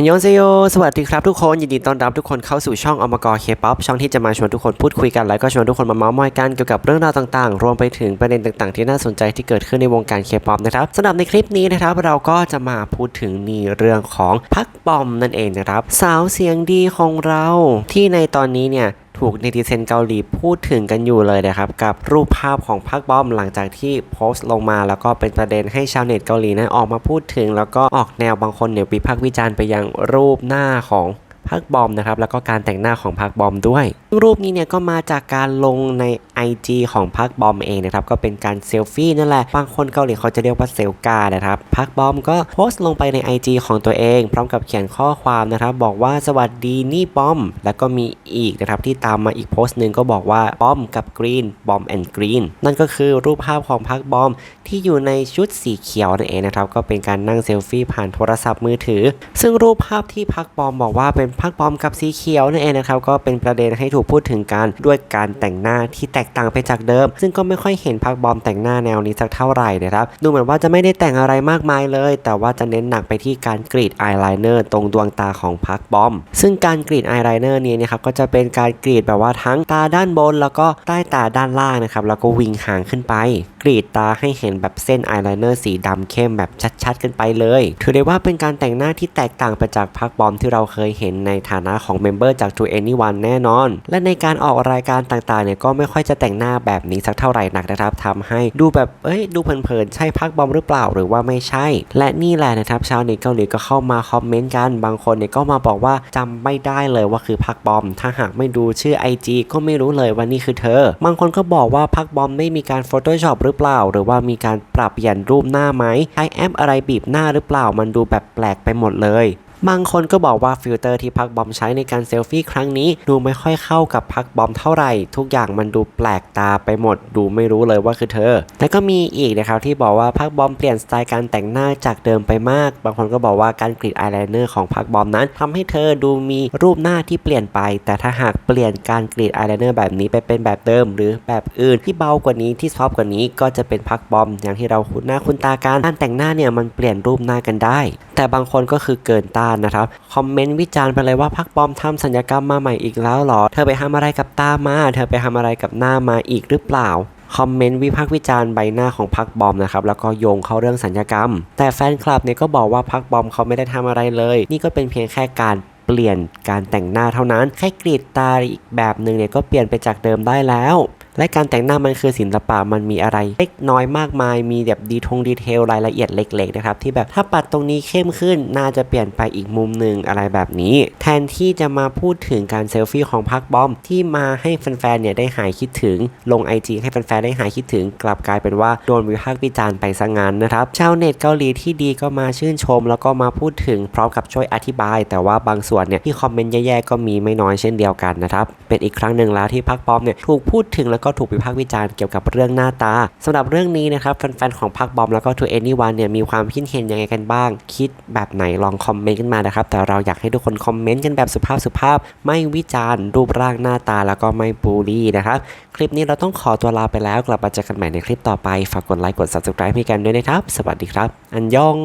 ฮันยองเซโยสวัสดีครับทุกคน ยินดีต้อนรับทุกคนเข้าสู่ช่องอมกรเคป๊อปช่องที่จะมาชวนทุกคนพูดคุยกัน แล้วก็ชวนทุกคนมาเมาส์มอยกันเกี่ยวกับเรื่องราวต่างๆ รวมไปถึงประเด็นต่างๆ ที่น่าสนใจที่เกิดขึ้นในวงการเคป๊อปนะครับสำหรับในคลิปนี้นะครับเราก็จะมาพูดถึงนี่เรื่องของพักบอมนั่นเองนะครับ สาวเสียงดีของเราที่ในตอนนี้เนี่ย ถูกเนติเซนเกาหลีพูดถึงกันอยู่เลยนะครับ กับรูปภาพของพักบอมหลังจากที่โพสต์ลงมา แล้วก็เป็นประเด็นให้ชาวเน็ตเกาหลีนั้นออกมาพูดถึง แล้วก็ออกแนวบางคนเนี่ยวิพากษ์วิจารณ์ไปยังรูปหน้าของ พักบอมนะครับแล้วก็การแต่งหน้าของพักบอมด้วย รูปนี้เนี่ยก็มาจากการลงใน IG ของพักบอมเองนะครับก็เป็นการเซลฟี่นั่นแหละบางคนเกาหลีเขาจะเรียกว่าเซลกานะครับพักบอมก็โพสต์ลงไปใน IG ของตัวเอง พร้อมกับเขียนข้อความนะครับ บอกว่าสวัสดีนี่บอม แล้วก็มีอีกนะครับที่ตามมาอีกโพสต์หนึ่งก็บอกว่าบอมกับกรีนบอมแอนด์กรีนนั่นก็คือรูปภาพของพักบอมที่อยู่ในชุดสีเขียวนั่นเองนะครับก็เป็นการนั่งเซลฟี่ผ่านโทรศัพท์มือถือ ซึ่งรูปภาพที่พักบอมบอกว่าเป็นพักบอมกับสีเขียวนั่นเองนะครับก็เป็นประเด็นให้ถูกพูดถึงกันด้วยการแต่งหน้าที่แตกต่างไปจากเดิม ซึ่งก็ไม่ค่อยเห็นพักบอมแต่งหน้าแนวนี้สักเท่าไหร่นะครับดูเหมือนว่าจะไม่ได้แต่งอะไรมากมายเลย แต่ว่าจะเน้นหนักไปที่การกรีดอายไลเนอร์ตรงดวงตาของพักบอม ซึ่งการกรีดอายไลเนอร์นี้นะครับก็จะเป็นการกรีดแบบว่าทั้งตาด้านบน แล้วก็ใต้ตาด้านล่างนะครับแล้วก็วิงหางขึ้นไป กรีดตาให้เห็นแบบเส้นอายไลเนอร์สีดำเข้มแบบชัดๆกันไปเลย ถือได้ว่าเป็นการแต่งหน้าที่แตกต่างไปจากพักบอมที่เราเคยเห็นในฐานะของเมมเบอร์จาก To Anyone แน่นอน และในการออกรายการต่างๆเนี่ยก็ไม่ค่อยจะแต่งหน้าแบบนี้สักเท่าไหร่นักนะครับทำให้ดูแบบเอ้ยดูเพลินๆใช่พักบอมหรือเปล่าหรือว่าไม่ใช่ และนี่แหละนะครับชาวเน็ตเกาหลีก็เข้ามาคอมเมนต์กันบางคนเนี่ยก็มาบอกว่าจำไม่ได้เลยว่าคือพักบอม ถ้าหากไม่ดูชื่อ IG ก็ไม่รู้เลยว่านี่คือเธอ บางคนก็บอกว่าพักบอมไม่มีการ Photoshop หรือเปล่า หรือว่ามีการปรับเปลี่ยนรูปหน้าไหมใช้แอปอะไรบีบหน้าหรือเปล่ามันดูแบบแปลกไปหมดเลย บางคนก็บอกว่าฟิลเตอร์ที่พักบอมใช้ในการเซลฟี่ครั้งนี้ ดูไม่ค่อยเข้ากับพักบอมเท่าไหร่ ทุกอย่างมันดูแปลกตาไปหมด ดูไม่รู้เลยว่าคือเธอและก็มีอีกนะครับที่บอกว่าพักบอมเปลี่ยนสไตล์การแต่งหน้าจากเดิมไปมาก บางคนก็บอกว่าการกรีดอายไลเนอร์ของพักบอมนั้นทำให้เธอดูมีรูปหน้าที่เปลี่ยนไป แต่ถ้าหากเปลี่ยนการกรีดอายไลเนอร์แบบนี้ไปเป็นแบบเดิม หรือแบบอื่นที่เบากว่านี้ที่ซอฟต์กว่านี้ก็จะเป็นพักบอม อย่างที่เราคุ้นหน้าคุ้นตากันการแต่งหน้าเนี่ยมันเปลี่ยนรูปหน้ากันได้ แต่บางคนก็คือเกินต้านนะครับ คอมเมนต์วิจารณ์ไปเลยว่าพักบอมทำสัญญกรรมมาใหม่อีกแล้วหรอ เธอไปทำอะไรกับตามา เธอไปทำอะไรกับหน้ามาอีกหรือเปล่าคอมเมนต์วิพากษ์วิจารณ์ใบหน้าของพักบอมนะครับแล้วก็โยงเข้าเรื่องสัญญกรรม แต่แฟนคลับเนี่ยก็บอกว่าพักบอมเขาไม่ได้ทำอะไรเลย นี่ก็เป็นเพียงแค่การเปลี่ยนการแต่งหน้าเท่านั้น แค่กรีดตาอีกแบบหนึ่งเนี่ยก็เปลี่ยนไปจากเดิมได้แล้ว และการแต่งหน้ามันคือศิลปะมันมีอะไรเล็กน้อยมากมาย มีแบบดีทงดีเทลรายละเอียดเล็กๆนะครับที่แบบถ้าปัดตรงนี้เข้มขึ้นน่าจะเปลี่ยนไปอีกมุมหนึ่งอะไรแบบนี้ แทนที่จะมาพูดถึงการเซลฟี่ของพักบอม ที่มาให้แฟนๆเนี่ยได้หายคิดถึง ลง IG ให้แฟนๆได้หายคิดถึง กลับกลายเป็นว่าโดนวิพากษ์วิจารณ์ไปซะงั้นนะครับชาวเน็ตเกาหลีที่ดีก็มาชื่นชม แล้วก็มาพูดถึงพร้อมกับช่วยอธิบาย แต่ว่าบางส่วนเนี่ยที่คอมเมนต์แย่ๆก็มีไม่น้อยเช่นเดียวกันนะครับเป็นอีกครั้งหนึ่งแล้วที่พักบอมเนี่ยถูกพูดถึงแล้วก็ถูกวิพากษ์วิจารณ์เกี่ยวกับเรื่องหน้าตาสำหรับเรื่องนี้นะครับแฟนๆของพักบอมแล้วก็ To Anyone เนี่ยมีความคิดเห็นยังไงกันบ้าง คิดแบบไหนลองคอมเมนต์กันมานะครับแต่เราอยากให้ทุกคนคอมเมนต์กันแบบสุภาพสุภาพ ไม่วิจารณ์รูปร่างหน้าตาแล้วก็ไม่บูลลี่นะครับคลิปนี้เราต้องขอตัวลาไปแล้วกลับมาเจอกันใหม่ในคลิปต่อไปฝากกดไลค์กด subscribe ให้กันด้วยนะครับ สวัสดีครับ อันยอง